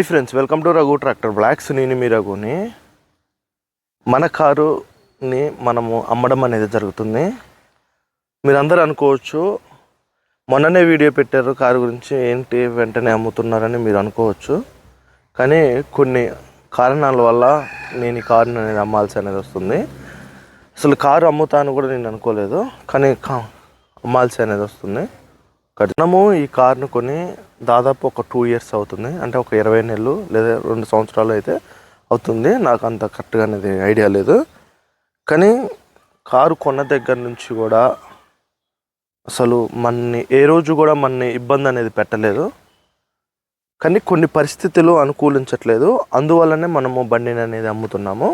Hi friends welcome to Raghu tractor vlogs నేను మీ రఘుని. మన కారుని మనము అమ్మడం అనేది జరుగుతుంది. మీరందరూ అనుకోవచ్చు మొన్ననే వీడియో పెట్టారు కారు గురించి ఏంటి వెంటనే అమ్ముతున్నారని మీరు అనుకోవచ్చు. కానీ కొన్ని కారణాల వల్ల నేను ఈ కారుని అనేది అమ్మాల్సి అనేది వస్తుంది. అసలు కారు అమ్ముతాను కూడా నేను అనుకోలేదు కానీ అమ్మాల్సి అనేది వస్తుంది. మనము ఈ కార్ను కొని దాదాపు ఒక టూ ఇయర్స్ అవుతుంది. అంటే ఒక ఇరవై నెలలు లేదా రెండు సంవత్సరాలు అయితే అవుతుంది. నాకు అంత కరెక్ట్గా అనేది ఐడియా లేదు. కానీ కారు కొన్న దగ్గర నుంచి కూడా అసలు మనని ఏ రోజు కూడా మనని ఇబ్బంది అనేది పెట్టలేదు. కానీ కొన్ని పరిస్థితులు అనుకూలించట్లేదు. అందువల్లనే మనము బండిని అనేది అమ్ముతున్నాము.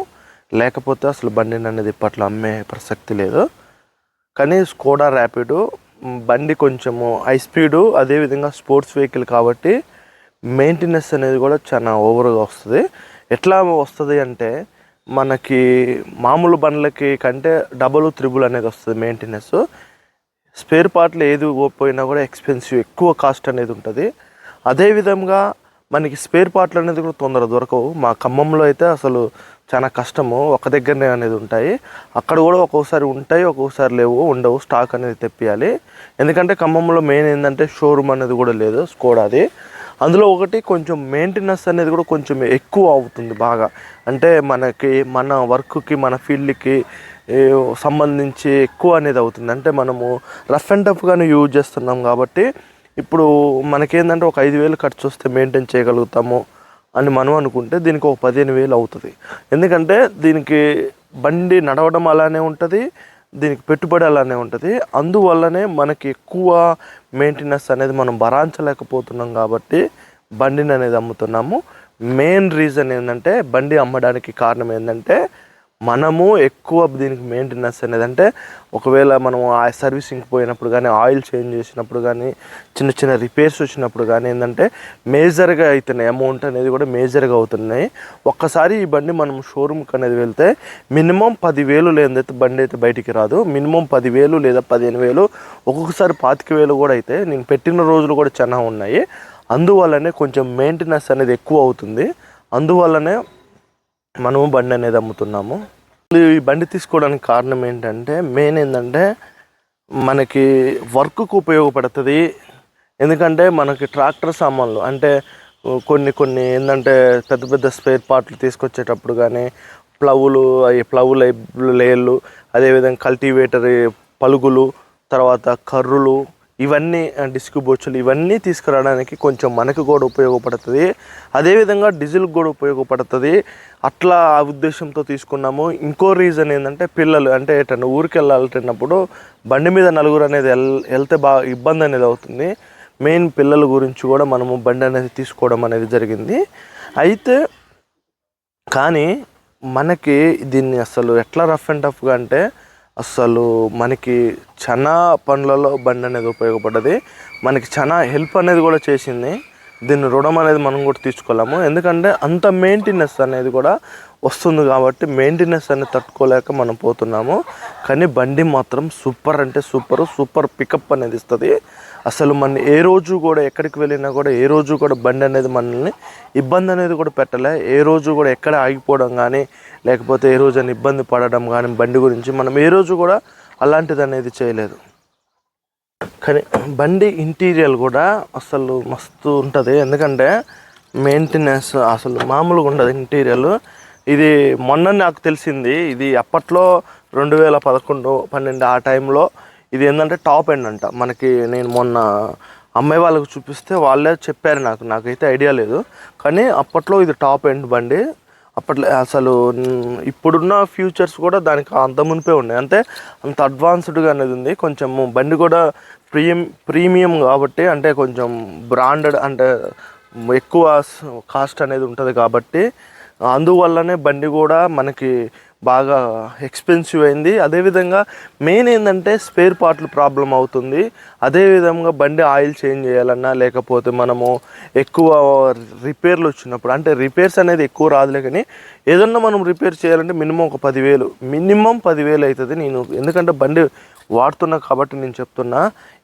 లేకపోతే అసలు బండిని అనేది ఇప్పట్లో అమ్మే ప్రసక్తి లేదు. కానీ స్కోడా ర్యాపిడో బండి కొంచెము హై స్పీడు అదేవిధంగా స్పోర్ట్స్ వెహికల్ కాబట్టి మెయింటెనెన్స్ అనేది కూడా చాలా ఓవర్గా వస్తుంది. ఎట్లా వస్తుంది అంటే మనకి మామూలు బండ్లకి కంటే డబుల్ త్రిబుల్ అనేది వస్తుంది మెయింటెనెన్స్. స్పేర్ పార్ట్లు ఏది పోయినా కూడా ఎక్స్పెన్సివ్ ఎక్కువ కాస్ట్ అనేది ఉంటుంది. అదేవిధంగా మనకి స్పేర్ పార్ట్లు అనేది కూడా తొందర దొరకవు. మా ఖమ్మంలో అయితే అసలు చాలా కష్టము ఒక దగ్గరనే అనేది ఉంటాయి. అక్కడ కూడా ఒక్కోసారి ఉంటాయి ఒక్కోసారి లేవు ఉండవు స్టాక్ అనేది తెప్పియాలి. ఎందుకంటే ఖమ్మంలో మెయిన్ ఏంటంటే షోరూమ్ అనేది కూడా లేదు స్కోడాది అందులో ఒకటి కొంచెం మెయింటెనెన్స్ అనేది కూడా కొంచెం ఎక్కువ అవుతుంది బాగా. అంటే మనకి మన వర్క్కి మన ఫీల్డ్కి సంబంధించి ఎక్కువ అనేది అవుతుంది. అంటే మనము రఫ్ అండ్ టఫ్గానే యూజ్ చేస్తున్నాం కాబట్టి ఇప్పుడు మనకేంటంటే ఒక ఐదు వేలు ఖర్చు వస్తే మెయింటైన్ చేయగలుగుతాము. అని మనం అనుకుంటే దీనికి ఒక పదిహేను వేలు అవుతుంది. ఎందుకంటే దీనికి బండి నడవడం అలానే ఉంటుంది దీనికి పెట్టుబడి అలానే ఉంటుంది. అందువల్లనే మనకి ఎక్కువ మెయింటెనెన్స్ అనేది మనం భరాంచలేకపోతున్నాం కాబట్టి బండిని అనేది అమ్ముతున్నాము. మెయిన్ రీజన్ ఏంటంటే బండి అమ్మడానికి కారణం ఏంటంటే మనము ఎక్కువ దీనికి మెయింటెనెన్స్ అనేది అంటే ఒకవేళ మనం ఆ సర్వీసింగ్ పోయినప్పుడు కానీ ఆయిల్ చేంజ్ చేసినప్పుడు కానీ చిన్న చిన్న రిపేర్స్ వచ్చినప్పుడు కానీ ఏంటంటే మేజర్గా అవుతున్నాయి అమౌంట్ అనేది కూడా మేజర్గా అవుతున్నాయి. ఒక్కసారి ఈ బండి మనం షోరూమ్కి అనేది వెళ్తే మినిమం పదివేలు లేదైతే బండి అయితే బయటికి రాదు. మినిమం పదివేలు లేదా పదిహేను వేలు ఒక్కొక్కసారి పాతిక వేలు కూడా అయితే నేను పెట్టిన రోజులు కూడా చాలా ఉన్నాయి. అందువల్లనే కొంచెం మెయింటెనెన్స్ అనేది ఎక్కువ అవుతుంది. అందువల్లనే మనము బండి అనేది అమ్ముతున్నాము. ఈ బండి తీసుకోవడానికి కారణం ఏంటంటే మెయిన్ ఏంటంటే మనకి వర్క్కు ఉపయోగపడుతుంది. ఎందుకంటే మనకి ట్రాక్టర్ సామాన్లు అంటే కొన్ని కొన్ని ఏంటంటే పెద్ద పెద్ద స్పేర్ పార్ట్లు తీసుకొచ్చేటప్పుడు కానీ ప్లవులు అవి ప్లవులు లేయర్లు అదేవిధంగా కల్టివేటర్ పలుగులు తర్వాత కర్రులు ఇవన్నీ డిస్క్ బొచ్చులు ఇవన్నీ తీసుకురావడానికి కొంచెం మనకు కూడా ఉపయోగపడుతుంది. అదేవిధంగా డీజిల్కి కూడా ఉపయోగపడుతుంది. అట్లా ఆ ఉద్దేశంతో తీసుకున్నాము. ఇంకో రీజన్ ఏంటంటే పిల్లలు అంటే ఎటన్నా ఊరికి వెళ్ళాలంటున్నప్పుడు బండి మీద నలుగురు అనేది వెల్ వెళ్తే బాగా ఇబ్బంది అనేది అవుతుంది. మెయిన్ పిల్లల గురించి కూడా మనము బండి అనేది తీసుకోవడం అనేది జరిగింది. అయితే కానీ మనకి దీన్ని అసలు ఎట్లా రఫ్ అండ్ టఫ్గా అంటే అసలు మనకి చాలా పనులలో బండి అనేది ఉపయోగపడ్డది. మనకి చాలా హెల్ప్ అనేది కూడా చేసింది. దీన్ని రుణం అనేది మనం కూడా తీసుకోలేము. ఎందుకంటే అంత మెయింటెనెన్స్ అనేది కూడా వస్తుంది కాబట్టి మెయింటెనెన్స్ అనేది తట్టుకోలేక మనం పోతున్నాము. కానీ బండి మాత్రం సూపర్ అంటే సూపర్ సూపర్ పికప్ అనేది ఇస్తుంది. అసలు మన ఏ రోజు కూడా ఎక్కడికి వెళ్ళినా కూడా ఏ రోజు కూడా బండి అనేది మనల్ని ఇబ్బంది అనేది కూడా పెట్టలే. ఏ రోజు కూడా ఎక్కడ ఆగిపోవడం కానీ లేకపోతే ఏ రోజు అని ఇబ్బంది పడడం కానీ బండి గురించి మనం ఏ రోజు కూడా అలాంటిది అనేది చేయలేదు. కానీ బండి ఇంటీరియల్ కూడా అసలు మస్తు ఉంటుంది. ఎందుకంటే మెయింటెనెన్స్ అసలు మామూలుగా ఉండదు ఇంటీరియల్. ఇది మొన్న నాకు తెలిసింది ఇది అప్పట్లో రెండు వేల పదకొండు పన్నెండు ఆ టైంలో ఇది ఏంటంటే టాప్ ఎండ్ అంట. మనకి నేను మొన్న అమ్మాయి వాళ్ళకి చూపిస్తే వాళ్ళే చెప్పారు నాకు నాకైతే ఐడియా లేదు. కానీ అప్పట్లో ఇది టాప్ ఎండ్ బండి. అప్పట్లో అసలు ఇప్పుడున్న ఫ్యూచర్స్ కూడా దానికి అంత మునిపే ఉన్నాయి. అంటే అంత అడ్వాన్స్డ్గా అనేది ఉంది. కొంచెం బండి కూడా ప్రీమియం ప్రీమియం కాబట్టి అంటే కొంచెం బ్రాండెడ్ అంటే ఎక్కువ కాస్ట్ అనేది ఉంటుంది కాబట్టి అందువల్లనే బండి కూడా మనకి బాగా ఎక్స్పెన్సివ్ అయింది. అదేవిధంగా మెయిన్ ఏంటంటే స్పేర్ పార్ట్లు ప్రాబ్లం అవుతుంది. అదేవిధంగా బండి ఆయిల్ చేంజ్ చేయాలన్నా లేకపోతే మనము ఎక్కువ రిపేర్లు వచ్చినప్పుడు అంటే రిపేర్స్ అనేది ఎక్కువ రాదులే కానీ ఏదన్నా మనం రిపేర్ చేయాలంటే మినిమం ఒక పదివేలు మినిమం పదివేలు అవుతుంది నేను. ఎందుకంటే బండి వాడుతున్నా కాబట్టి నేను చెప్తున్నా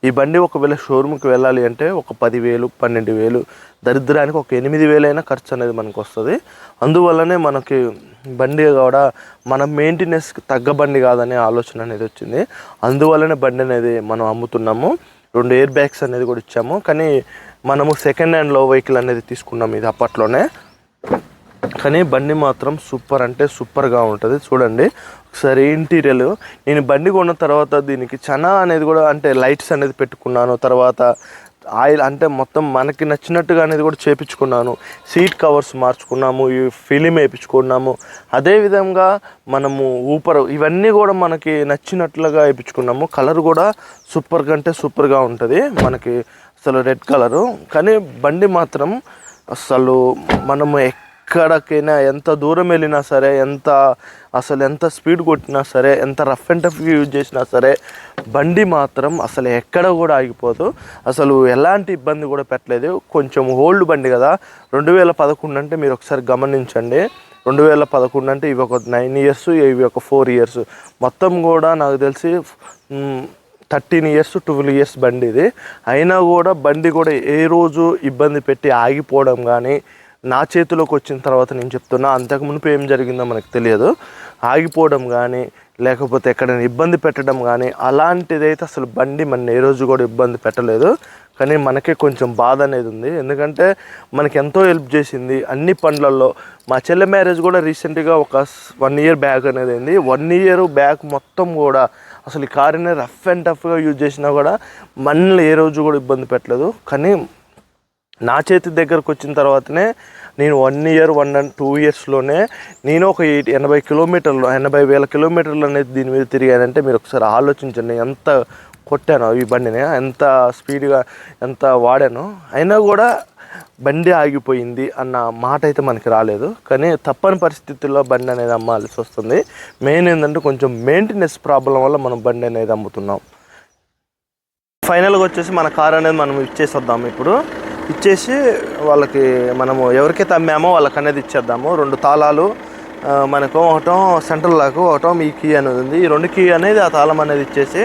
ఈ బండి ఒకవేళ షోరూమ్కి వెళ్ళాలి అంటే ఒక పదివేలు పన్నెండు వేలు దరిద్రానికి ఒక ఎనిమిది వేలైనా ఖర్చు అనేది మనకు వస్తుంది. అందువల్లనే మనకి బండి కూడా మన మెయింటెనెన్స్ తగ్గ బండి కాదనే ఆలోచన అనేది వచ్చింది. అందువల్లనే బండి అనేది మనం అమ్ముతున్నాము. రెండు ఎయిర్ బ్యాగ్స్ అనేది కూడా ఇచ్చాము. కానీ మనము సెకండ్ హ్యాండ్లో వెహికల్ అనేది తీసుకున్నాం ఇది అప్పట్లోనే. కానీ బండి మాత్రం సూపర్ అంటే సూపర్గా ఉంటుంది. చూడండి. ఒకసారి ఇంటీరియర్ నేను బండి కొన్న తర్వాత దీనికి చనా అనేది కూడా అంటే లైట్స్ అనేది పెట్టుకున్నాను. తర్వాత ఆయిల్ అంటే మొత్తం మనకి నచ్చినట్టుగా అనేది కూడా చేపించుకున్నాను. సీట్ కవర్స్ మార్చుకున్నాము ఈ ఫిలిం వేయించుకున్నాము అదేవిధంగా మనము ఊపర్ ఇవన్నీ కూడా మనకి నచ్చినట్లుగా వేయించుకున్నాము కలర్ కూడా సూపర్ కంటే సూపర్గా ఉంటుంది. మనకి అసలు రెడ్ కలరు కానీ బండి మాత్రం అసలు మనము ఎక్కడికైనా ఎంత దూరం వెళ్ళినా సరే ఎంత అసలు ఎంత స్పీడ్ కొట్టినా సరే ఎంత రఫ్ అండ్ టఫ్ యూజ్ చేసినా సరే బండి మాత్రం అసలు ఎక్కడ కూడా ఆగిపోదు. అసలు ఎలాంటి ఇబ్బంది కూడా పెట్టలేదు. కొంచెం ఓల్డ్ బండి కదా. రెండు వేల పదకొండు అంటే మీరు ఒకసారి గమనించండి. రెండు వేల పదకొండు అంటే ఇవి ఒక నైన్ ఇయర్స్ ఇవి ఒక ఫోర్ ఇయర్స్. మొత్తం కూడా నాకు తెలిసి థర్టీన్ ఇయర్స్ ట్వెల్వ్ ఇయర్స్ బండి ఇది. అయినా కూడా బండి కూడా ఏ రోజు ఇబ్బంది పెట్టి ఆగిపోవడం కానీ నా చేతిలోకి వచ్చిన తర్వాత నేను చెప్తున్నా అంతకు మునుపు ఏం జరిగిందో మనకు తెలియదు. ఆగిపోవడం కానీ లేకపోతే ఎక్కడైనా ఇబ్బంది పెట్టడం కానీ అలాంటిదైతే అసలు బండి మన ఏ రోజు కూడా ఇబ్బంది పెట్టలేదు. కానీ మనకే కొంచెం బాధ అనేది ఉంది. ఎందుకంటే మనకి ఎంతో హెల్ప్ చేసింది అన్ని పనులలో. మా చెల్లె మ్యారేజ్ కూడా రీసెంట్గా ఒక వన్ ఇయర్ బ్యాక్ అనేది అయింది. వన్ ఇయర్ బ్యాక్ మొత్తం కూడా అసలు ఈ కారుని రఫ్ అండ్ టఫ్గా యూజ్ చేసినా కూడా మనల్ని ఏ రోజు కూడా ఇబ్బంది పెట్టలేదు. కానీ నా చేతి దగ్గరకు వచ్చిన తర్వాతనే నేను one year one and two ఇయర్స్లోనే నేను ఒక ఎయిట్ ఎనభై కిలోమీటర్లు ఎనభై వేల కిలోమీటర్లు అనేది దీని మీద తిరిగానంటే మీరు ఒకసారి ఆలోచించండి. ఎంత కొట్టాను ఈ బండిని ఎంత స్పీడ్గా ఎంత వాడాను. అయినా కూడా బండి ఆగిపోయింది అన్న మాట అయితే మనకి రాలేదు. కానీ తప్పని పరిస్థితుల్లో బండి అనేది అమ్మాల్సి వస్తుంది. మెయిన్ ఏంటంటే కొంచెం మెయింటెనెన్స్ ప్రాబ్లం వల్ల మనం బండి అనేది అమ్ముతున్నాం. ఫైనల్గా వచ్చేసి మన కార్ అనేది మనం ఇచ్చేసి వద్దాం ఇప్పుడు. ఇచ్చేసి వాళ్ళకి మనము ఎవరికైతే అమ్మామో వాళ్ళకి అనేది ఇచ్చేద్దాము. రెండు తాళాలు మనకు ఒకటం సెంట్రల్ లాకు ఒకటం ఈ కీ అనేది ఉంది. ఈ రెండు కీ అనేది ఆ తాళం అనేది ఇచ్చేసి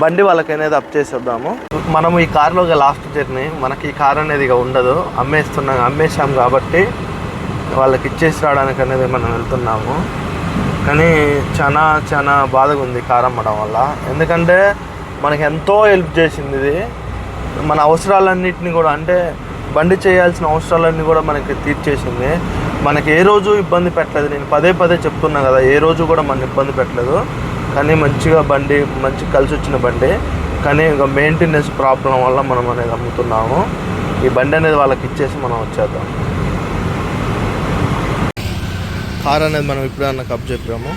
బండి వాళ్ళకి అనేది అప్ చేసేద్దాము. మనం ఈ కార్లో లాస్ట్ జర్నీ మనకి ఈ కార్ అనేది ఇక ఉండదు. అమ్మేస్తున్నాం అమ్మేసాం కాబట్టి వాళ్ళకి ఇచ్చేసి రావడానికి అనేది మనం వెళ్తున్నాము. కానీ చాలా చాలా బాధగా ఉంది కార్ అమ్మడం వల్ల. ఎందుకంటే మనకి ఎంతో హెల్ప్ చేసింది ఇది. మన అవసరాలన్నింటినీ కూడా అంటే బండి చేయాల్సిన అవసరాలన్నీ కూడా మనకి తీర్చేసింది. మనకి ఏ రోజు ఇబ్బంది పెట్టలేదు. నేను పదే పదే చెప్తున్నా కదా ఏ రోజు కూడా మన ఇబ్బంది పెట్టలేదు. కానీ మంచిగా బండి మంచి కలిసి వచ్చిన బండి. కానీ ఇంకా మెయింటెనెన్స్ ప్రాబ్లం వల్ల మనం అనేది అమ్ముతున్నాము. ఈ బండి అనేది వాళ్ళకి ఇచ్చేసి మనం వచ్చేద్దాం. కార్ అనేది మనం ఇప్పుడే అన్న కప్ చెప్పాము.